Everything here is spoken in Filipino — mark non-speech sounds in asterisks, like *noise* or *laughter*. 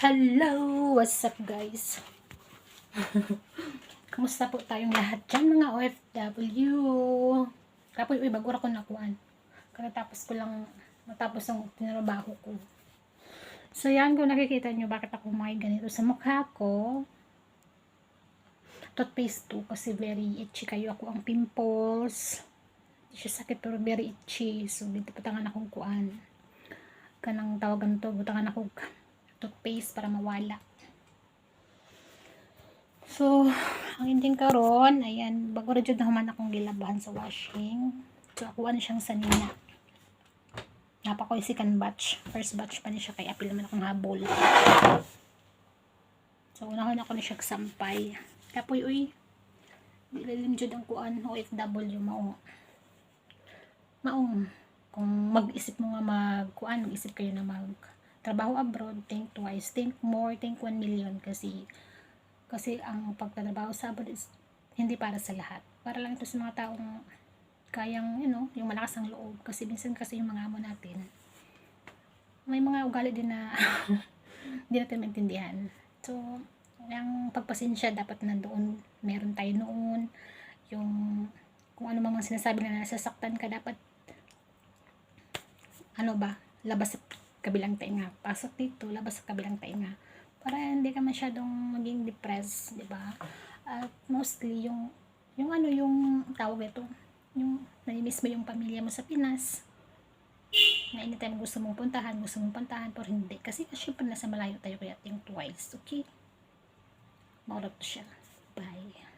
Hello! What's up guys? *laughs* Kamusta po tayong lahat dyan mga OFW? Tapos uy, bagura ko nakuan. Katapos ko lang matapos ang tinrabaho ko. So yan, kung nakikita nyo bakit ako may ganito sa mukha ko. Toothpaste to kasi very itchy kayo ako ang pimples. Hindi siya sakit pero very itchy. So dito patangan akong kuan. Kanang tawagan to, butangan ako toothpaste para mawala. So, ang ending karon, ayan, bago rin na human akong gilabahan sa washing. So, ako ano siyang sanina. Napa ko yung second batch. First batch pa niya siya kay apil naman akong habol. So, unahon ako ni siya sampay. Kapoy, uy, dilalim jud ang kuan OFW mao. Maong kung mag-isip mo nga mag-kuan, mag-isip kayo na mag trabaho abroad, think twice, think more, think 1 million kasi kasi ang pagtatrabaho sa abroad is hindi para sa lahat. Para lang ito sa mga taong kayang, you know, yung malakas ang loob. Kasi minsan kasi yung mga amo natin, may mga ugali din na *laughs* hindi natin maintindihan. So, yung pagpasensya dapat nandoon, meron tayo noon, yung kung ano mang sinasabi na nasasaktan ka, dapat ano ba, labas kabilang tainga. Pasok dito, labas sa kabilang tainga. Para hindi ka masyadong maging depressed, di ba? At mostly, yung, yung ano, yung tawag ito, yung nanimiss mo yung pamilya mo sa Pinas, na anytime gusto mong puntahan, gusto mong puntahan, pero hindi. Kasi syempre nasa malayo tayo kaya think twice, okay? Maurap siya. Bye.